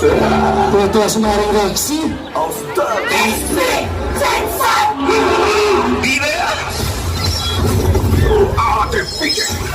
Pwede sa maring Rexy. Auf der Wieder! You are defeated! Yeah!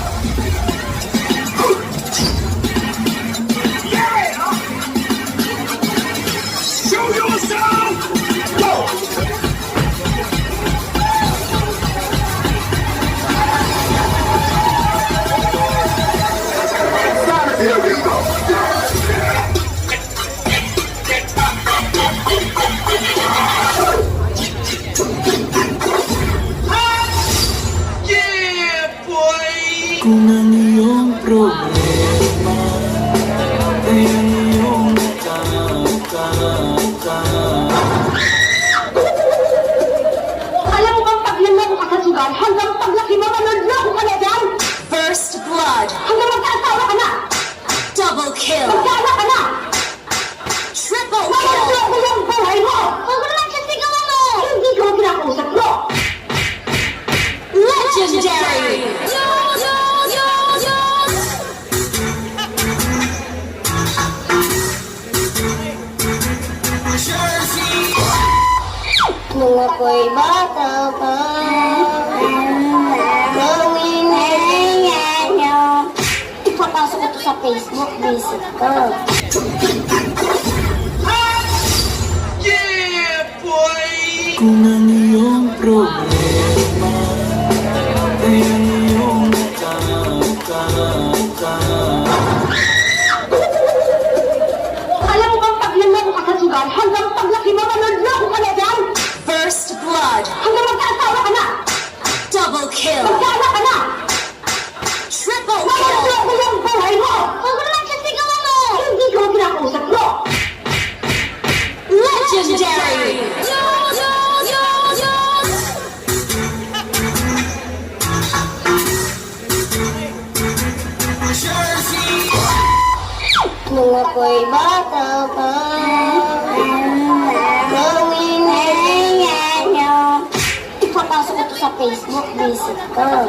Kung ang iyong problema ay ang iyong nakakaka. Alam mo bang pag naloko ka sa sugal, hanggang paglaki mo, manloloko ka na dyan? First blood. Hanggang magkaasawa ka na, Double kill. magkaanak Ipapasok ko to sa Facebook, visit ko. Yeah, boy! Kung ang iyong problema ako'y bata pa, gawin niya Ipapasok ko to sa Facebook, visit ko.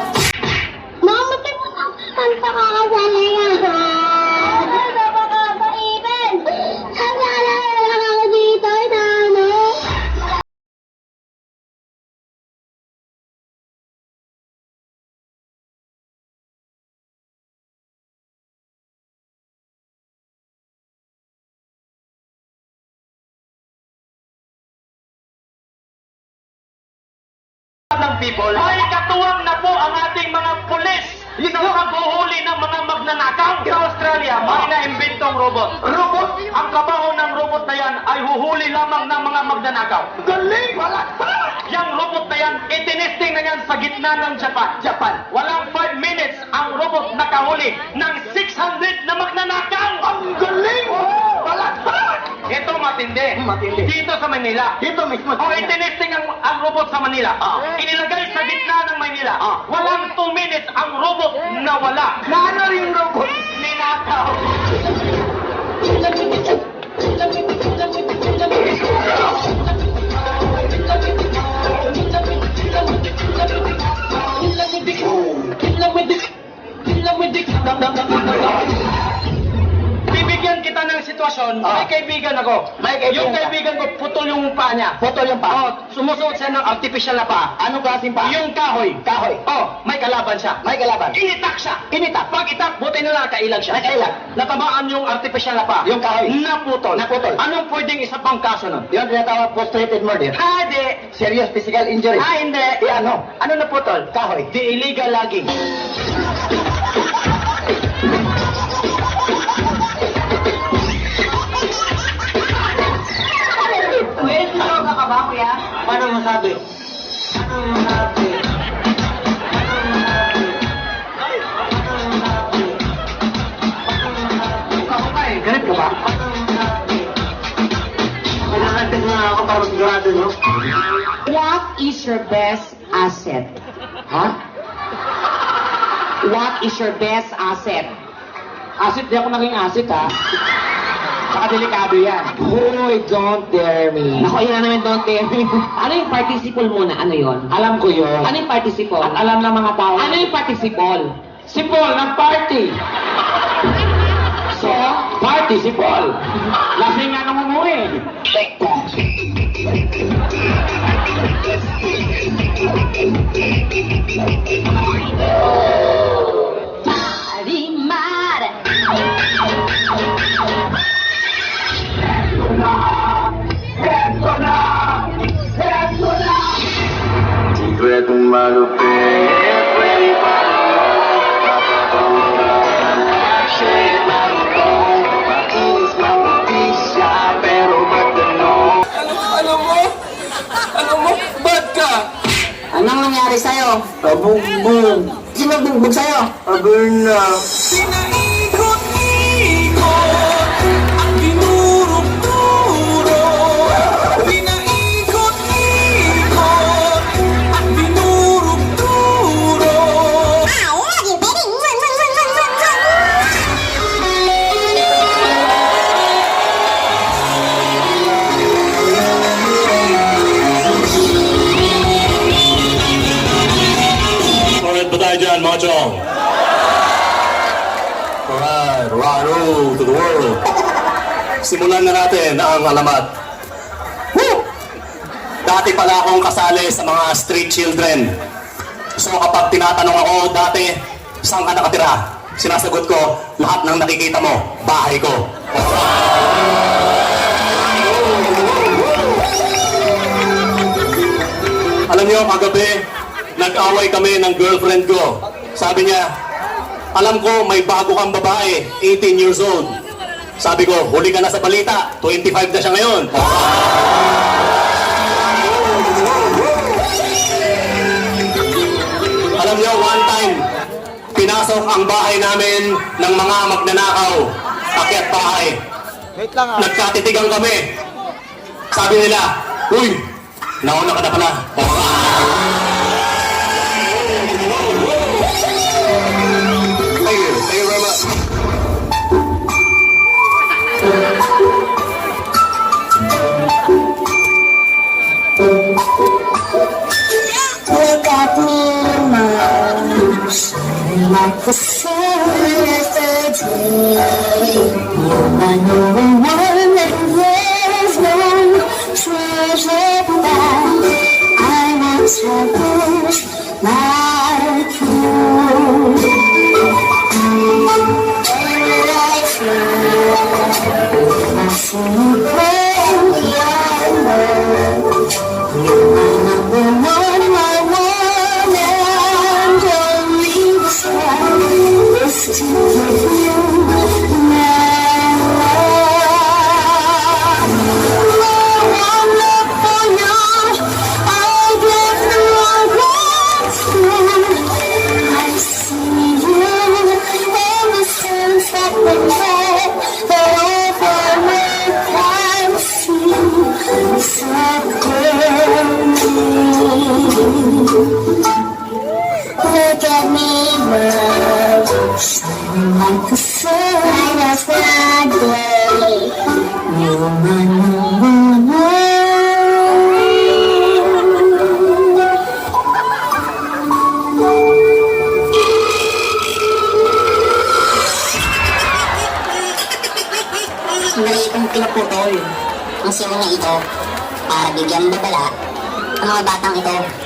Ng people ay katuwang na po ang ating mga pulis sa paghuhuli ng mga magnanakaw. Sa Australia, may naimbentong robot. Robot? Ang kabaho ng robot na yan ay huhuli lamang ng mga magnanakaw. Galing! Wala Yang robot na yan, itinesting na yan sa gitna ng Japan. Japan. Walang 5 minutes ang robot nakahuli ng matindi. Matindi. Dito sa Manila. Dito mismo. O itinesting ang, ang robot sa Manila. Inilagay sa gitna ng Manila. Walang 2 minutes ang robot na wala. Na ano yung robot? Ninakaw. kaibigan ako. May kaibigan Yung kaibigan ko, putol yung paa niya. Putol yung paa? Oo. sumusuot siya ng artificial na paa. Anong klaseng paa? Yung kahoy. Kahoy. Oh, may kalaban siya. May kalaban. Initak siya. Initak. Pag itak, buti na lang nakailag siya. Nakailag. Natamaan yung artificial na paa. Yung kahoy. Naputol. Naputol. Anong pwedeng isa pang kaso nun? Yung tinatawag frustrated murder. Ah, di. Serious physical injury. Ah, hindi. Di ano? Ano naputol? Kahoy. Di illegal logging. Your best asset? Ha? What is your best asset? Asit, di ako naging asit, ha? Saka delikado yan. Hoy, don't dare me. Ako, yun na naman, don't dare me. Ano yung participle muna? Ano yon? Alam ko yun. Ano yung participle? At alam ng mga tao. Ano yung participle? Si Paul, nag-party. So, Party si Paul. Lasing nga nung umuwi. Thank you. Anong nangyari sa'yo? Kabugbog Sino bugbog sa'yo? Aberna chong? Alright, Raro to the world. Simulan na natin ang alamat. Woo! Dati pala akong kasali sa mga street children. So kapag tinatanong ako dati, saan ka nakatira? Sinasagot ko, lahat ng nakikita mo, bahay ko. Alam niyo, kagabi, nag-away kami ng girlfriend ko. Sabi niya, alam ko may bago kang babae, 18 years old. Sabi ko, huli ka na sa balita, 25 na siya ngayon. Alam niyo, one time, pinasok ang bahay namin ng mga magnanakaw, akyat bahay. Nagkatitigan kami. Sabi nila, Uy, nauna ka na pala. You're my number one, and there's treasure that I want to like the sun as the day. You're my number ang simula ito para bigyan babala ang mga batang ito.